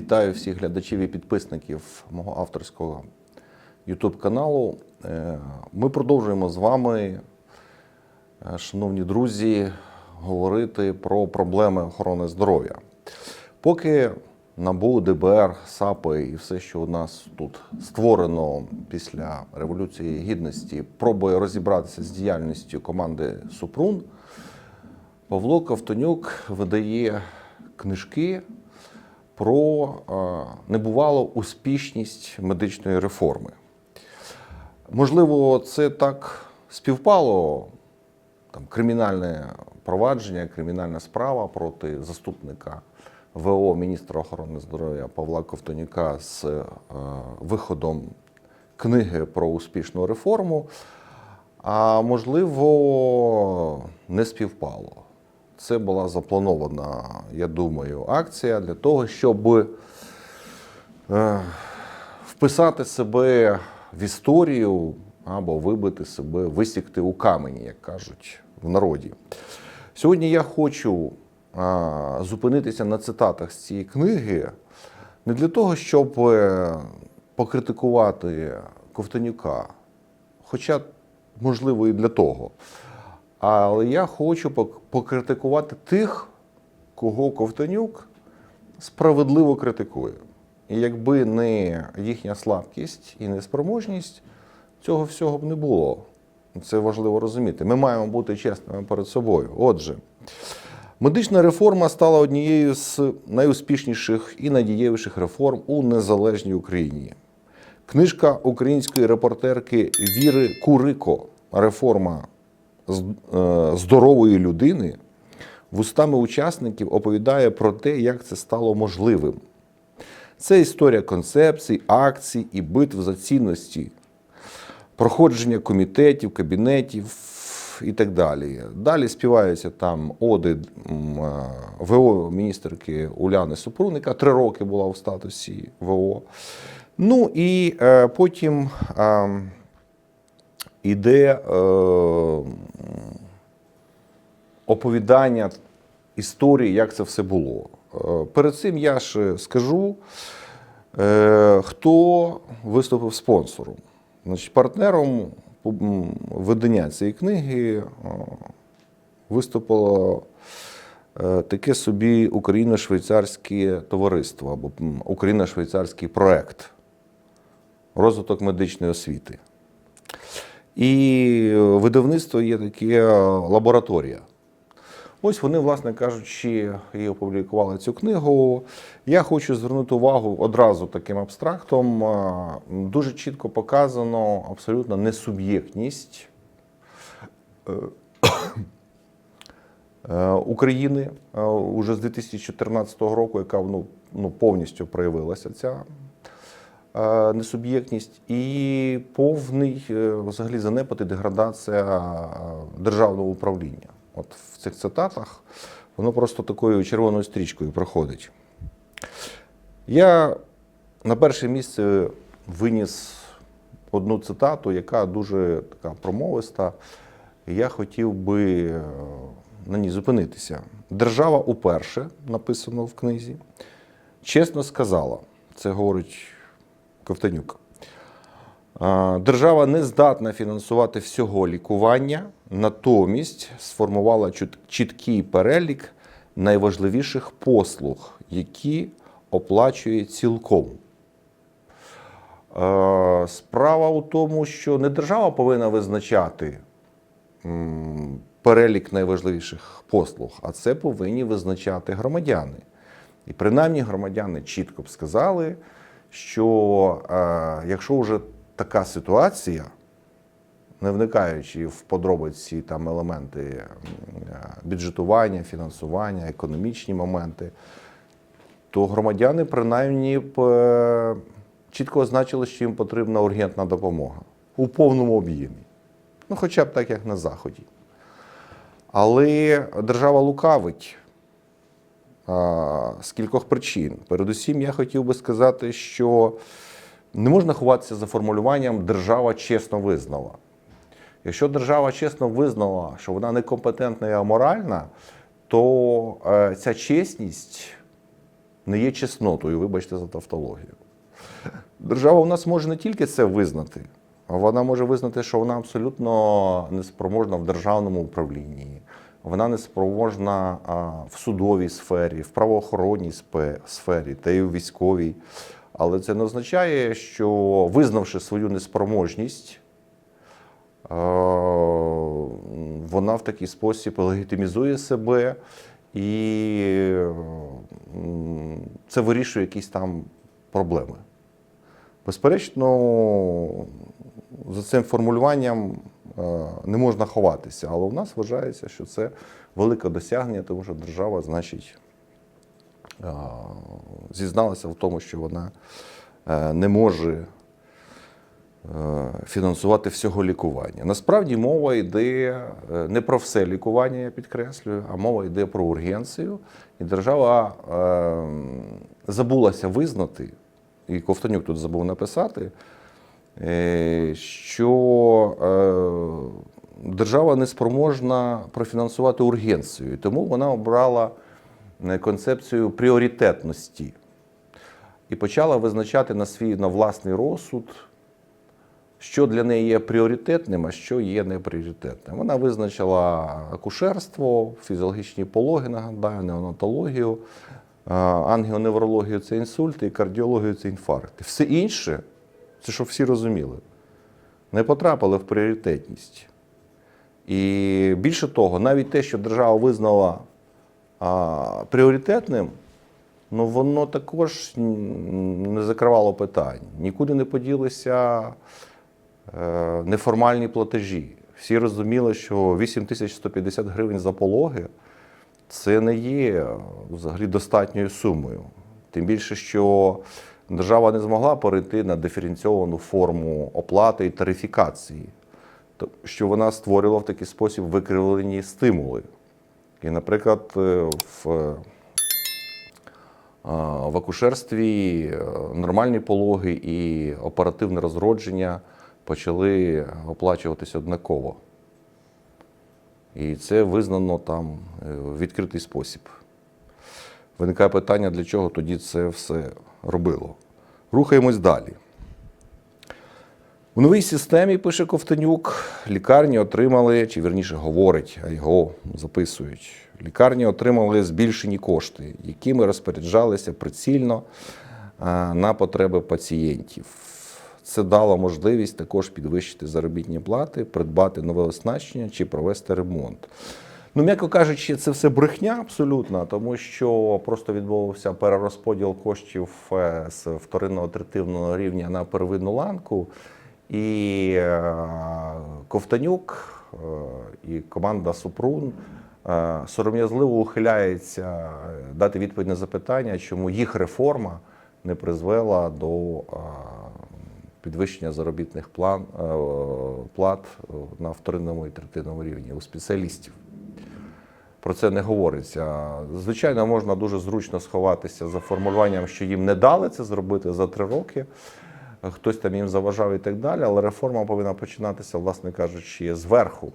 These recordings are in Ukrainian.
Вітаю всіх глядачів і підписників мого авторського YouTube каналу. Е, Ми продовжуємо з вами, е, шановні друзі, говорити про проблеми охорони здоров'я. Поки НАБУ, ДБР, САПи і все, що у нас тут створено після Революції Гідності, пробує розібратися з діяльністю команди Супрун, Павло Ковтонюк видає книжки про е, небувалу успішність медичної реформи. Можливо, це так співпало. Там кримінальне провадження, кримінальна справа проти заступника ВО міністра охорони здоров'я Павла Ковтонюка з е, виходом книги про успішну реформу. А можливо, не співпало. Це була запланована, я думаю, акція для того, щоб е, вписати себе в історію або вибити себе, висікти у камені, як кажуть в народі. Сьогодні я хочу е, зупинитися на цитатах з цієї книги не для того, щоб е, покритикувати Ковтонюка, хоча, можливо, і для того. Але я хочу покритикувати тих, кого Ковтонюк справедливо критикує. І якби не їхня слабкість і неспроможність, цього всього б не було. Це важливо розуміти. Ми маємо бути чесними перед собою. Отже, медична реформа стала однією з найуспішніших і найдієвіших реформ у незалежній Україні. Книжка української репортерки Віри Курико Реформа здорової людини вустами учасників оповідає про те, як це стало можливим. Це історія концепцій, акцій і битв за цінності, проходження комітетів, кабінетів і так далі. Далі співаються там оди е, ВО міністерки Уляни Супрун, яка три роки була в статусі ВО. Ну і е, потім. е, іде е, оповідання історії, як це все було. Е, перед цим я ж скажу, е, хто виступив спонсором. Значить, партнером видання цієї книги виступило таке собі Україно-швейцарське товариство або Україно-швейцарський проект розвиток медичної освіти. І видавництво є таке лабораторія. Ось вони, власне кажучи, і опублікували цю книгу. Я хочу звернути увагу одразу таким абстрактом. Дуже чітко показано абсолютно несуб'єктність е, е, України е, уже з 2014 року, яка ну, ну, повністю проявилася ця е, несуб'єктність і повний е, взагалі занепад і деградація е, державного управління. От в цих цитатах воно просто такою червоною стрічкою проходить. Я на перше місце виніс одну цитату, яка дуже така промовиста. Я хотів би е, на ній зупинитися. Держава уперше, написано в книзі, чесно сказала, це говорить Ковтанюк. Держава не здатна фінансувати всього лікування, натомість сформувала чіткий перелік найважливіших послуг, які оплачує цілком. Справа у тому, що не держава повинна визначати перелік найважливіших послуг, а це повинні визначати громадяни. І принаймні громадяни чітко б сказали, що е, якщо вже така ситуація, не вникаючи в подробиці там елементи е, бюджетування, фінансування, економічні моменти, то громадяни принаймні б е, чітко означили, що їм потрібна ургентна допомога у повному об'ємі. Ну, хоча б так, як на Заході. Але держава лукавить з кількох причин. Передусім, я хотів би сказати, що не можна ховатися за формулюванням держава чесно визнала. Якщо держава чесно визнала, що вона некомпетентна і аморальна, то е, ця чесність не є чеснотою, вибачте за тавтологію. Держава у нас може не тільки це визнати, а вона може визнати, що вона абсолютно неспроможна в державному управлінні, вона неспроможна в судовій сфері, в правоохоронній сфері та й у військовій. Але це не означає, що визнавши свою неспроможність, е, вона в такий спосіб легітимізує себе і це вирішує якісь там проблеми. Безперечно, за цим формулюванням не можна ховатися, але у нас вважається, що це велике досягнення, тому що держава, значить, е, зізналася в тому, що вона е, не може е, фінансувати всього лікування. Насправді мова йде е, не про все лікування, я підкреслюю, а мова йде про ургенцію. І держава е, забулася визнати, і Ковтонюк тут забув написати, е, що е, держава не спроможна профінансувати ургенцію. Тому вона обрала е, концепцію пріоритетності і почала визначати на свій на власний розсуд, що для неї є пріоритетним, а що є непріоритетним. Вона визначила акушерство, фізіологічні пологи, нагадаю, неонатологію, ангіоневрологію це інсульти, і кардіологію це інфаркти. Все інше, це щоб всі розуміли, не потрапили в пріоритетність. І більше того, навіть те, що держава визнала а, пріоритетним, ну воно також не закривало питань. Нікуди не поділися е, неформальні платежі. Всі розуміли, що 8150 гривень за пологи це не є взагалі достатньою сумою. Тим більше, що держава не змогла перейти на диференційовану форму оплати і тарифікації, що вона створила в такий спосіб викривлені стимули. І, наприклад, е, в а, В акушерстві е, нормальні пологи і оперативне розродження почали оплачуватись однаково. І це визнано там е, в відкритий спосіб. Виникає питання, для чого тоді це все робило. Рухаємось далі. У новій системі, пише Ковтонюк, лікарні отримали, чи вірніше говорить, а його записують. Лікарні отримали збільшені кошти, якими розпоряджалися прицільно на потреби пацієнтів. Це дало можливість також підвищити заробітні плати, придбати нове оснащення чи провести ремонт. Ну, м'яко кажучи, це все брехня абсолютно, тому що просто відбувався перерозподіл коштів е, з вторинного третивного рівня на первинну ланку. І е, Ковтанюк е, і команда Супрун сором'язливо ухиляється дати відповідь на запитання, чому їх реформа не призвела до підвищення заробітних план, плат на вторинному і третинному рівні у спеціалістів. Про це не говориться. Звичайно, можна дуже зручно сховатися за формулюванням, що їм не дали це зробити за три роки. Хтось там їм заважав і так далі, але реформа повинна починатися, власне кажучи, зверху,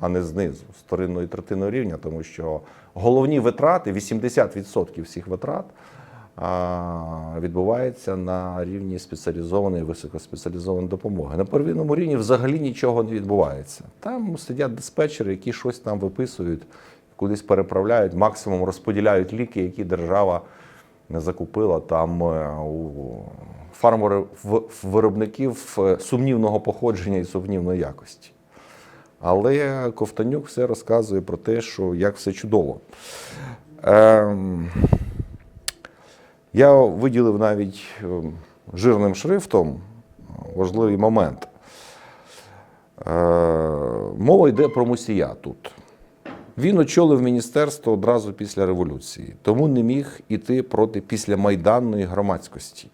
а не знизу, з вторинної третинного рівня, тому що головні витрати, 80% всіх витрат відбувається на рівні спеціалізованої високоспеціалізованої допомоги. На первинному рівні взагалі нічого не відбувається. Там сидять диспетчери, які щось там виписують, кудись переправляють, максимум розподіляють ліки, які держава не закупила там е, у фармери в в виробників е, сумнівного походження і сумнівної якості. Але Ковтанюк все розказує про те, що як все чудово. Ем, я виділив навіть ем, жирним шрифтом важливий момент. Е, мова йде про Мусія тут. Він очолив міністерство одразу після революції, тому не міг іти проти післямайданної громадськості.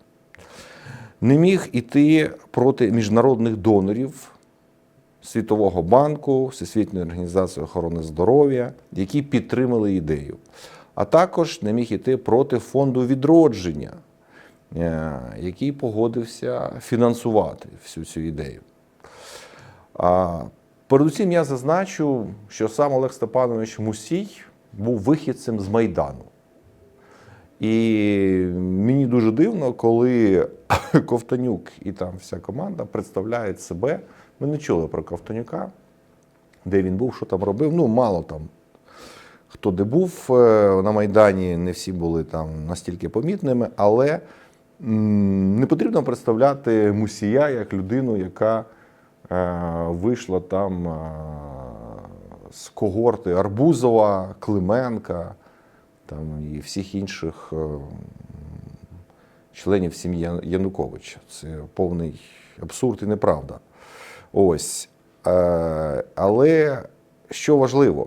Не міг іти проти міжнародних донорів Світового банку, Всесвітньої організації охорони здоров'я, які підтримали ідею. А також не міг іти проти фонду відродження, е, який погодився фінансувати всю цю ідею. Передусім я зазначу, що сам Олег Степанович Мусій був вихідцем з Майдану. І мені дуже дивно, коли Ковтонюк і там вся команда представляють себе. Ми не чули про Ковтонюка, де він був, що там робив. Ну, мало там хто де був е, на Майдані, не всі були там настільки помітними, але не потрібно представляти Мусія як людину, яка е, вийшла там е, з когорти Арбузова, Клименка там, і всіх інших членів сім'ї Ян- Януковича. Це повний абсурд і неправда. Ось. Але що важливо?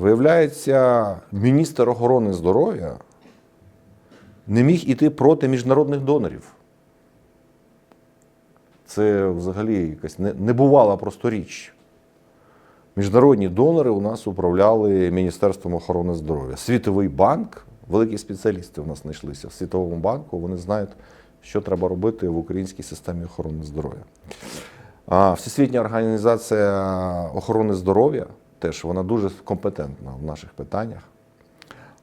Виявляється, міністр охорони здоров'я не міг іти проти міжнародних донорів. Це взагалі якась небувала просто річ. Міжнародні донори у нас управляли Міністерством охорони здоров'я. Світовий банк, великі спеціалісти у нас знайшлися в Світовому банку, вони знають, що треба робити в українській системі охорони здоров'я. Всесвітня організація охорони здоров'я теж вона дуже компетентна в наших питаннях.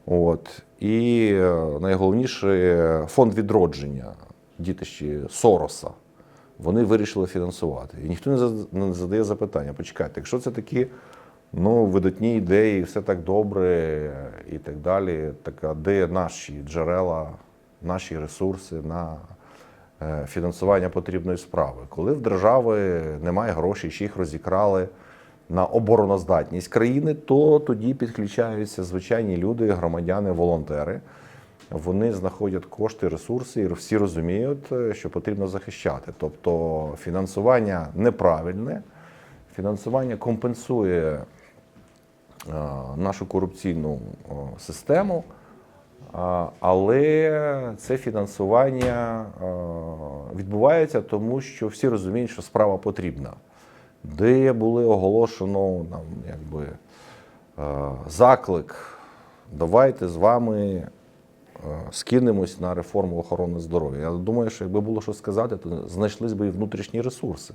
От. І е, найголовніше фонд відродження дітищі Сороса. Вони вирішили фінансувати. І ніхто не задає запитання: почекайте, якщо це такі ну, видатні ідеї, все так добре і так далі, так а де наші джерела, наші ресурси на е, фінансування потрібної справи? Коли в держави немає грошей, чи їх розікрали на обороноздатність країни, то тоді підключаються звичайні люди, громадяни, волонтери. Вони знаходять кошти, ресурси, і всі розуміють, е, що потрібно захищати. Тобто фінансування неправильне, фінансування компенсує е, нашу корупційну систему, але це фінансування е, відбувається тому, що всі розуміють, що справа потрібна. Де були оголошено нам, якби, е, заклик, давайте з вами е, скинемось на реформу охорони здоров'я. Я думаю, що якби було що сказати, то знайшлись би і внутрішні ресурси.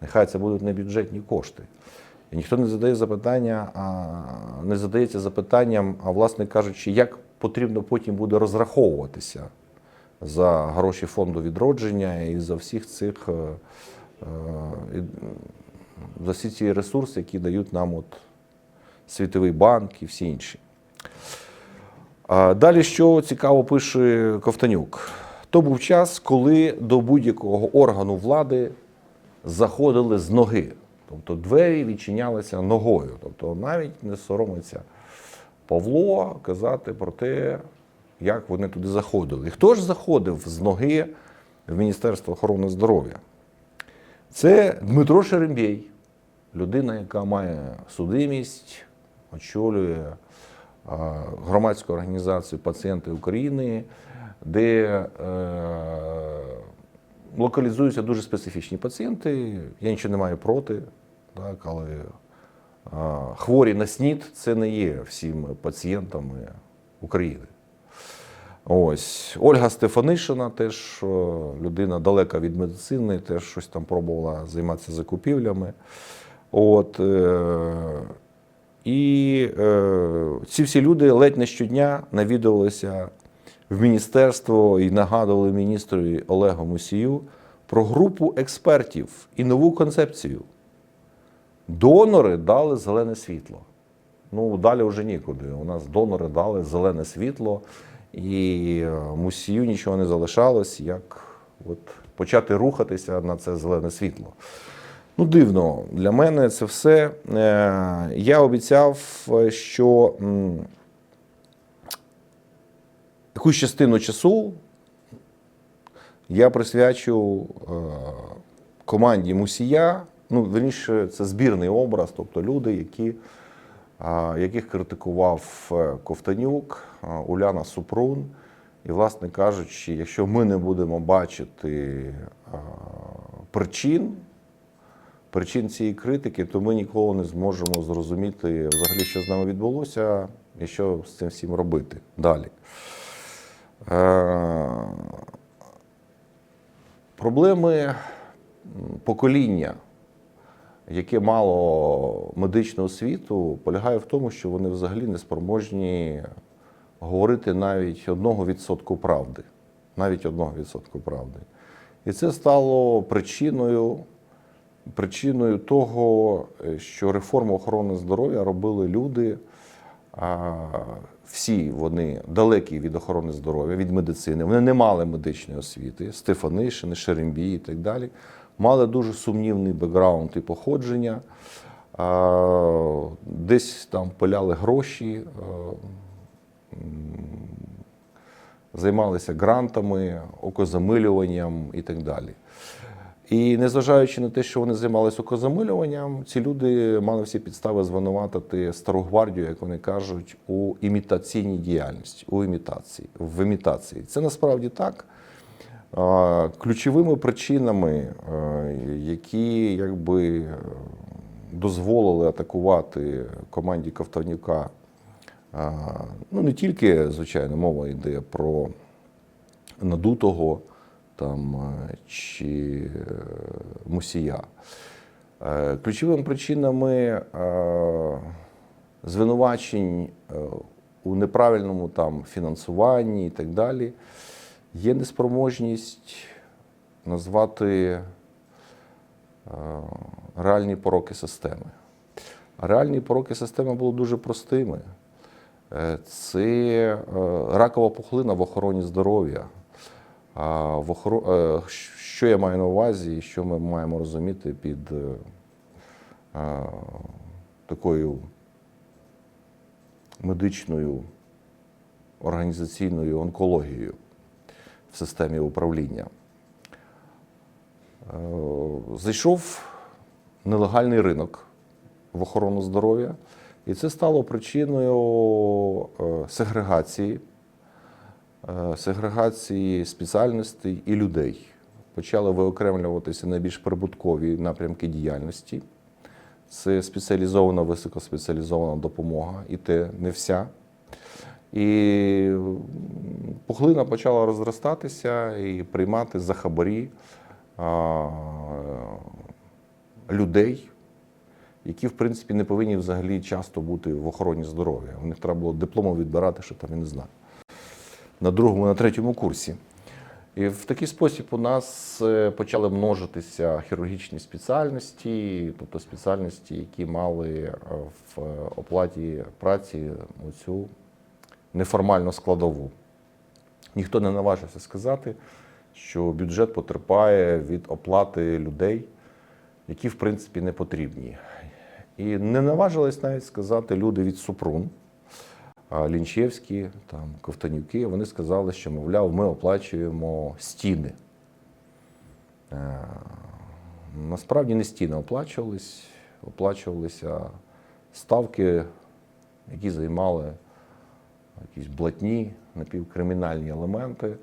Нехай це будуть не бюджетні кошти. І ніхто не задає запитання, а не задається запитанням, а власне кажучи, як потрібно потім буде розраховуватися за гроші фонду відродження і за всіх цих е, за всі ці ресурси, які дають нам от Світовий банк і всі інші. Далі, що цікаво пише Ковтанюк. То був час, коли до будь-якого органу влади заходили з ноги. Тобто двері відчинялися ногою. Тобто навіть не соромиться Павло казати про те, як вони туди заходили. І хто ж заходив з ноги в Міністерство охорони здоров'я? Це Дмитро Шерембєй, людина, яка має судимість, очолює громадську організацію Пацієнти України, де е, локалізуються дуже специфічні пацієнти. Я нічого не маю проти, так, але хворі на СНІД це не є всім пацієнтами України. Ось Ольга Стефанишина, теж людина далека від медицини, теж щось там пробувала займатися закупівлями. От, е, і е, ці всі люди ледь не щодня навідувалися в міністерство і нагадували міністру Олегу Мусію про групу експертів і нову концепцію. Донори дали зелене світло. Ну, далі вже нікуди. У нас донори дали зелене світло, і е, мусію нічого не залишалось, як от почати рухатися на це зелене світло. Ну, дивно, для мене це все. Е, Я обіцяв, що якусь частину часу я присвячу е, команді Мусія. Ну, верніше, це збірний образ, тобто люди, які, яких критикував е, Ковтанюк, Уляна Супрун. І, власне кажучи, якщо ми не будемо бачити причин, причин цієї критики, то ми ніколи не зможемо зрозуміти взагалі, що з нами відбулося і що з цим всім робити далі. Е, Проблеми покоління, яке мало медичну освіту, полягає в тому, що вони взагалі не спроможні говорити навіть одного відсотку правди. Навіть одного відсотку правди. І це стало причиною, причиною того, е, що реформу охорони здоров'я робили люди. Всі вони далекі від охорони здоров'я, від медицини. Вони не мали медичної освіти, Стефанишини, Шерембі і так далі. Мали дуже сумнівний бекграунд і походження. Десь там пиляли гроші, займалися грантами, окозамилюванням і так далі. І незважаючи на те, що вони займалися окозамилюванням, ці люди мали всі підстави звинуватити стару гвардію, як вони кажуть, у імітаційній діяльності, у імітації, в імітації. Це насправді так. Ключовими причинами, е, які якби е, дозволили атакувати команді Ковтонюка, ну не тільки, звичайно, мова йде про надутого там, е, чи е, мусія. Е, Ключовими причинами звинувачень у неправильному там фінансуванні і так далі є неспроможність назвати реальні пороки системи. Реальні пороки системи були дуже простими. Це ракова пухлина в охороні здоров'я. А в охоро... е, Що я маю на увазі, і що ми маємо розуміти під е, е, такою медичною організаційною онкологією в системі управління. Е, Зайшов нелегальний ринок в охорону здоров'я, і це стало причиною сегрегації, сегрегації спеціальностей і людей. Почали виокремлюватися найбільш прибуткові напрямки діяльності. Це спеціалізована, високоспеціалізована допомога, і те не вся. І пухлина почала розростатися і приймати за хабарі а, людей, які, в принципі, не повинні взагалі часто бути в охороні здоров'я. У них треба було дипломи відбирати, що там я не знаю, на другому, на третьому курсі. І в такий спосіб у нас е, почали множитися хірургічні спеціальності, тобто спеціальності, які мали е, в оплаті праці оцю неформальну складову. Ніхто не наважився сказати, що бюджет потерпає від оплати людей, які в принципі не потрібні. І не наважились навіть сказати люди від Супрун, Лінчевські, там, Ковтанюки, вони сказали, що, мовляв, ми оплачуємо стіни. Е, Насправді не стіни оплачувались, оплачувалися ставки, які займали якісь блатні, напівкримінальні елементи.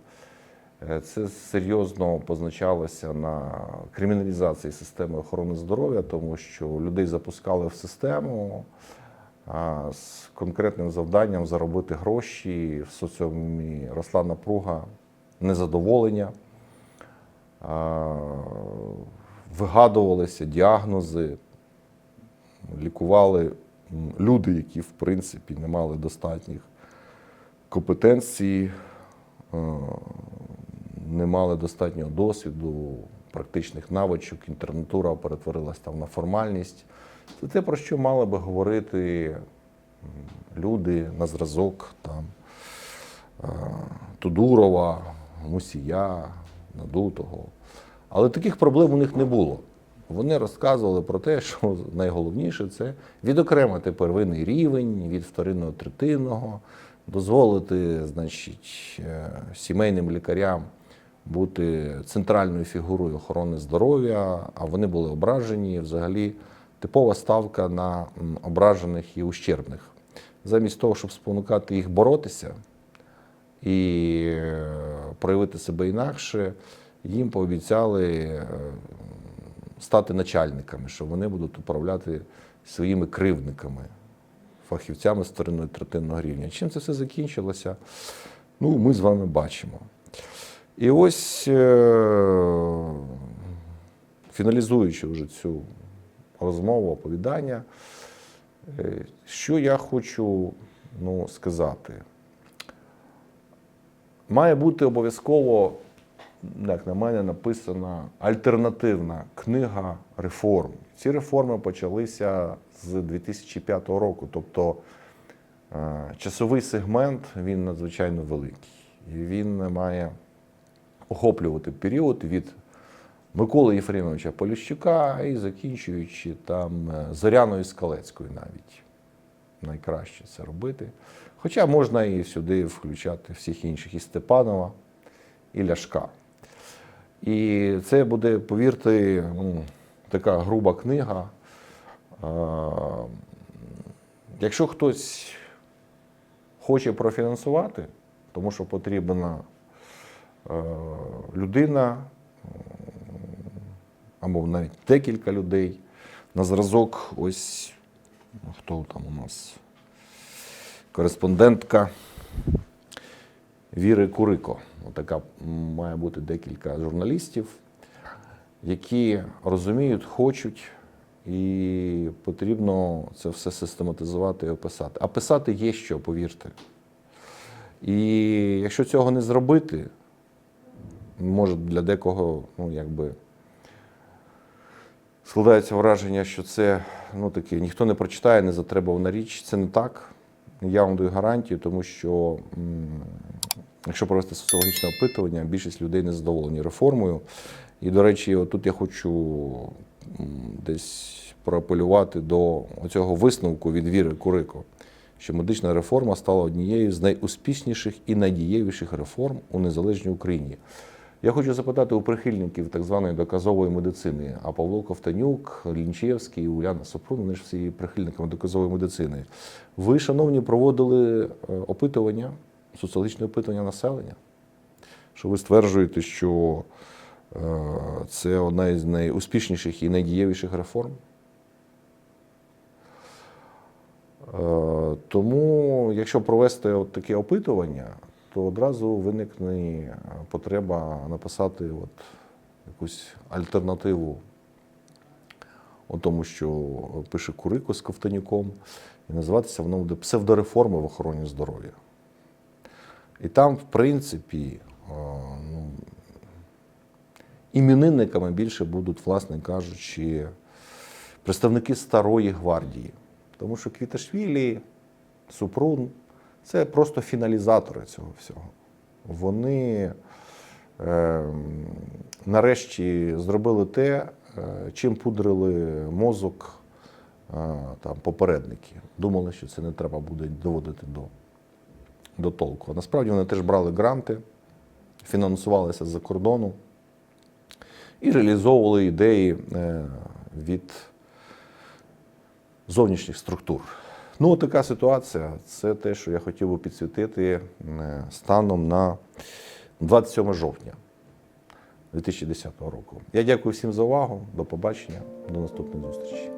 Е, Це серйозно позначалося на криміналізації системи охорони здоров'я, тому що людей запускали в систему з конкретним завданням заробити гроші. В соціумі росла напруга, незадоволення, вигадувалися діагнози, лікували люди, які в принципі не мали достатніх компетенцій, е, не мали достатнього досвіду, практичних навичок, інтернатура перетворилась там на формальність. Це те, про що мали би говорити люди на зразок там, е, Тудурова, Мусія, Надутого. Але таких проблем у них не було. Вони розказували про те, що найголовніше це відокремити первинний рівень від вторинного третинного, дозволити значить, е, сімейним лікарям бути центральною фігурою охорони здоров'я, а вони були ображені. Взагалі типова ставка на ображених і ущербних. Замість того, щоб спонукати їх боротися і е, проявити себе інакше, їм пообіцяли е, стати начальниками, що вони будуть управляти своїми кривдниками, фахівцями сторони третинного рівня. Чим це все закінчилося? Ну, ми з вами бачимо. І ось, е, фіналізуючи вже цю розмову, оповідання, е, що я хочу ну, сказати. має бути обов'язково, як на мене, написана альтернативна книга реформ. Ці реформи почалися з 2005 року. Тобто е, часовий сегмент він надзвичайно великий. І він має охоплювати період від Миколи Єфремовича Поліщука і закінчуючи там е, Зоряною Скалецькою навіть. Найкраще це робити. Хоча можна і сюди включати всіх інших, і Степанова, і Ляшка. І це буде, повірте, ну, така груба книга. Е, Якщо хтось хоче профінансувати, тому що потрібна е, людина або навіть декілька людей на зразок, ось хто там у нас кореспондентка Віри Курико. Така має бути декілька журналістів, які розуміють, хочуть, і потрібно це все систематизувати і описати. А писати є що, повірте. І якщо цього не зробити, може для декого, ну якби складається враження, що це ну таке, ніхто не прочитає, не затребувана річ. Це не так. Я вам даю гарантію, тому що якщо провести соціологічне опитування, більшість людей не задоволені реформою. І, до речі, тут я хочу десь проапелювати до цього висновку від Віри Курико, що медична реформа стала однією з найуспішніших і найдієвіших реформ у незалежній Україні. Я хочу запитати у прихильників так званої доказової медицини, а Павло Ковтанюк, Лінчевський, Уляна Супрун, вони ж всі прихильниками доказової медицини. Ви, шановні, проводили е, опитування, соціологічне опитування населення, що ви стверджуєте, що е, це одна із найуспішніших і найдієвіших реформ. Е, Тому, якщо провести от таке опитування, то одразу виникне е, потреба написати от якусь альтернативу у тому, що пише Курико з Ковтанюком, і називатися воно буде псевдореформи в охороні здоров'я. І там, в принципі, е, ну, іменинниками більше будуть, власне кажучи, представники старої гвардії. Тому що Квіташвілі, Супрун це просто фіналізатори цього всього. Вони е, нарешті зробили те, е, чим пудрили мозок е, там, попередники. Думали, що це не треба буде доводити до, до толку. А насправді вони теж брали гранти, фінансувалися з-за кордону і реалізовували ідеї е, від зовнішніх структур. Ну, така ситуація. Це те, що я хотів би підсвітити е, станом на 27 жовтня 2010 року. Я дякую всім за увагу. До побачення, до наступних зустрічей.